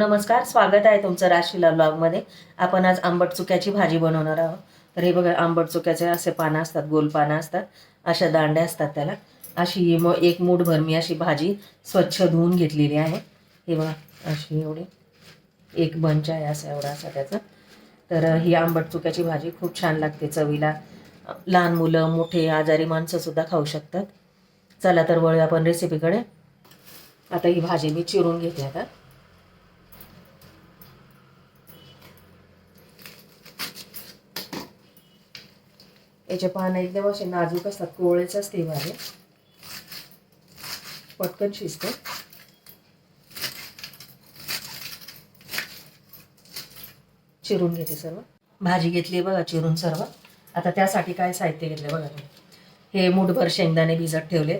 नमस्कार स्वागत आहे तुमचं राशीला ब्लॉगमध्ये. आपण आज आंबट चुक्याची भाजी बनवणार आहोत. तर हे बघा आंबट चुक्याचे असे पानं असतात गोल पानं असतात. अशा दांड्या असतात त्याला. अशी मग एक मूठभर मी अशी भाजी स्वच्छ धुवून घेतलेली आहे. हे बघा अशी एवढी एक बंच आहे असं एवढा असा त्याचं. तर ही आंबट चुक्याची भाजी खूप छान लागते चवीला. लहान मुलं मोठे आजारी माणसंसुद्धा खाऊ शकतात. चला तर वळूया आपण रेसिपीकडे आता ही भाजी मी चिरून घेते आता. याचे पानं एकदम असे नाजूक असतात कोवळेच असते आहे पटकन शिजते. चिरून घेते सर्व. भाजी घेतली बघा चिरून सर्व. आता त्यासाठी काय साहित्य घेतले बघा मी हे मूठभर शेंगदाणे भिजत ठेवले.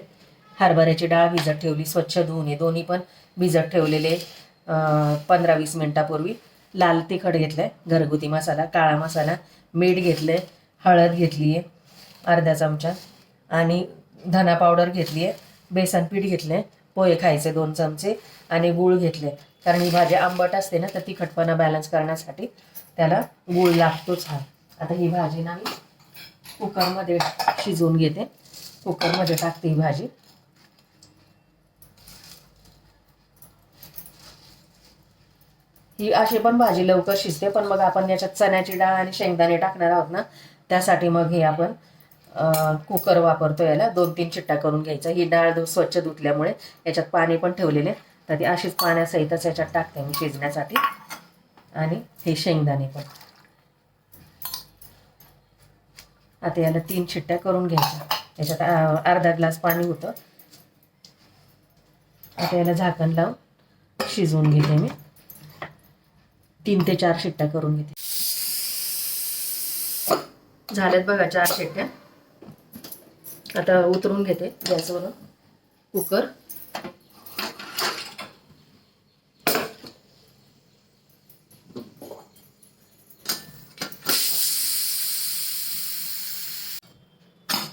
हरभऱ्याची डाळ भिजत ठेवली स्वच्छ धुवून हे दोन्ही पण भिजत ठेवलेले पंधरा वीस मिनटापूर्वी. लाल तिखट घेतलं आहे घरगुती मसाला काळा मसाला मीठ घेतलं आहे हळद घेतली आहे अर्धा चमचा. आणि धना पावडर घेतली आहे बेसन पीठ घेतलं आहे पोहे खायचे दोन चमचे आणि गूळ घेतले कारण ही भाजी आंबट असते ना तर तिखटपणा बॅलन्स करण्यासाठी त्याला गूळ लागतोच हा. आता ही भाजी ना मी कुकरमध्ये शिजवून घेते. कुकरमध्ये टाकते ही भाजी. ही अशी पण भाजी लवकर शिजते पण मग आपण याच्यात चण्याची डाळ आणि शेंगदाणे टाकणार आहोत ना त्यासाठी मग हे आपण कुकर वापरतो याला. दोन तीन चिट्टा करून घ्यायचा. ही डाळ स्वच्छ धुतल्यामुळे याच्यात पाणी पण ठेवलेले. तर ती अशीच पाण्यासहितच याच्यात टाकते मी शिजण्यासाठी. आणि हे शेंगदाणे पण. आता याला तीन चिट्ट्या करून घ्यायच्या. याच्यात अर्धा ग्लास पाणी होतं. आता याला झाकण लावून शिजवून घेते मी. तीन ते चार शिट्ट्या करून घेते. झाल्यात बघा चार शिट्ट्या. आता उतरून घेते गॅसवरून. कुकर.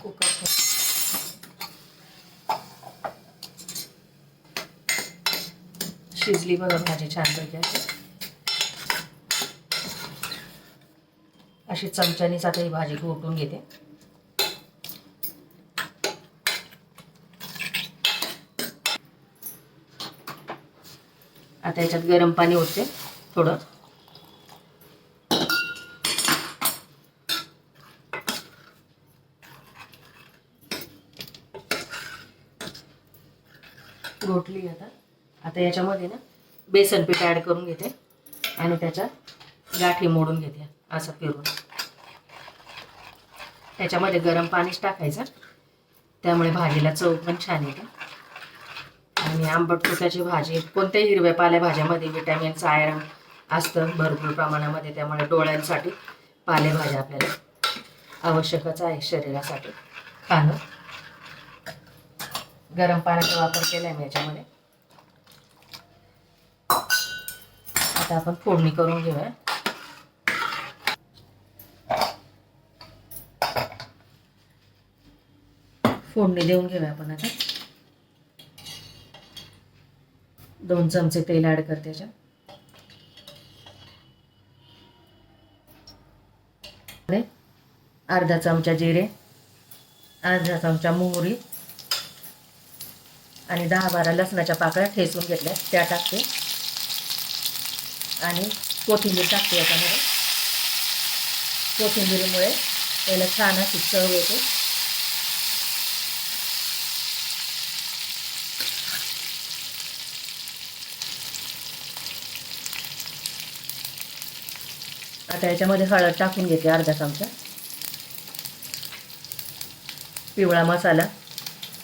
कुकर. शिजली बघा भाजी छानपैकी अशी. अशी चमच्यानीच आता ही भाजी घोटून घेते. आता याच्यात गरम पाणी होते थोडं. घोटली आता. आता याच्यामध्ये ना बेसन पीठ ॲड करून घेते आणि त्याच्यात गाठी मोडून घेते. असं फिरून त्याच्यामध्ये गरम पाणीच टाकायचं. त्यामुळे भाजीला चव पण छान येते. आणि आंबट चुक्याची भाजी कोणत्याही हिरव्या पालेभाज्यामध्ये विटॅमिनचं आयरन असतं भरपूर प्रमाणामध्ये त्यामुळे डोळ्यांसाठी पालेभाज्या आपल्याला आवश्यकच आहे शरीरासाठी. खाणं गरम पाण्याचा वापर केला आहे मी याच्यामध्ये. आता आपण फोडणी करून घेऊया. फोडणी देऊन घेऊया आपण आता. दोन चमचे तेल ऍड करते त्याच्यात. अर्धा चमचा जिरे अर्धा चमचा मोहरी आणि दहा बारा लसणाच्या पाकळ्या ठेचून घेतल्या. त्या टाकते. आणि कोथिंबीर टाकते याच्यामध्ये. कोथिंबीरीमुळे त्याला छान अशी चव येते. आता याच्यामध्ये हळद टाकून घेते अर्धा चमचा. पिवळा मसाला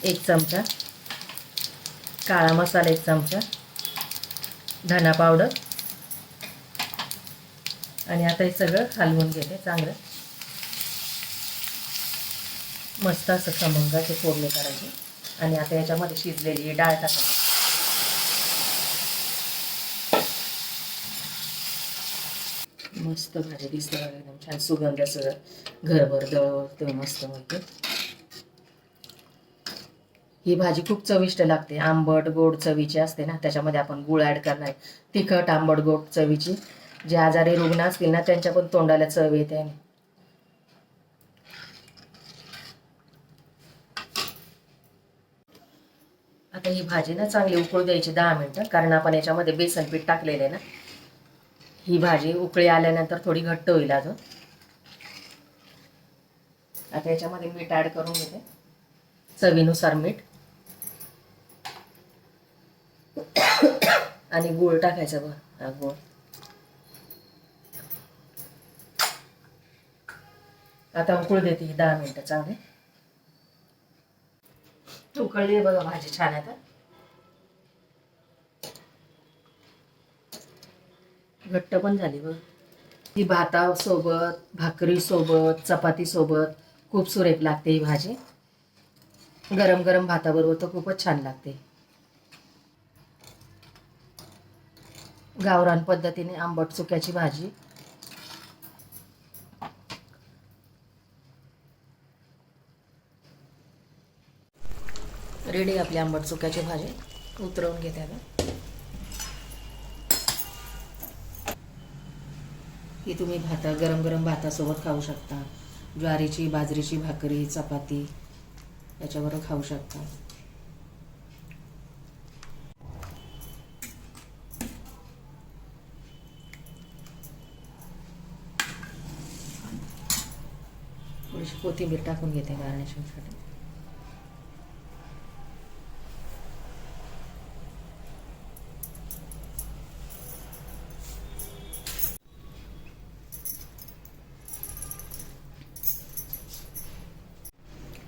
एक चमचा. काळा मसाला एक चमचा. धना पावडर. आणि आता हे सगळं हलवून घेते चांगलं. मस्त असं खमंगाचे फोडणी करायचे. आणि आता याच्यामध्ये शिजलेली डाळ टाकायची. मस्त भाजी दिसते बघा एकदम छान सुगंध सगळं घरभर दळ मस्त माहिती ही भाजी खूप चविष्ट लागते. आंबट गोड चवीची असते ना. त्याच्यामध्ये आपण गुळ ॲड करणार तिखट आंबट गोड चवीची. जे आजारी रुग्ण असतील ना त्यांच्या पण तोंडाला चव येते. आता ही भाजी ना चांगली उकळू द्यायची दहा मिनटं कारण आपण याच्यामध्ये बेसन पीठ टाकलेलं आहे ना. ही भाजी उकळी आल्यानंतर थोडी घट्ट होईल अजून. आता याच्यामध्ये मीठ ॲड करून घेते. चवीनुसार मीठ. आणि गूळ टाकायचा बघ गुळ. आता उकळू देते ही दहा मिनटं चांगले. उकळली आहे बघा भाजी छान आता घट्ट पण झाली बघ. ही भातासोबत भाकरीसोबत चपातीसोबत खूप सुरेख लागते ही भाजी. गरम गरम भाताबरोबर तर खूपच छान लागते. गावरान पद्धतीने आंबट चुक्याची भाजी. रेडी आपली आंबट चुक्याची भाजी. उतरवून घेते आता. ही तुम्ही भाता गरम गरम भातासोबत खाऊ शकता. ज्वारीची बाजरीची भाकरी चपाती याच्याबरोबर खाऊ शकता. थोडीशी कोथिंबीर टाकून घेते गार्निशिंगसाठी.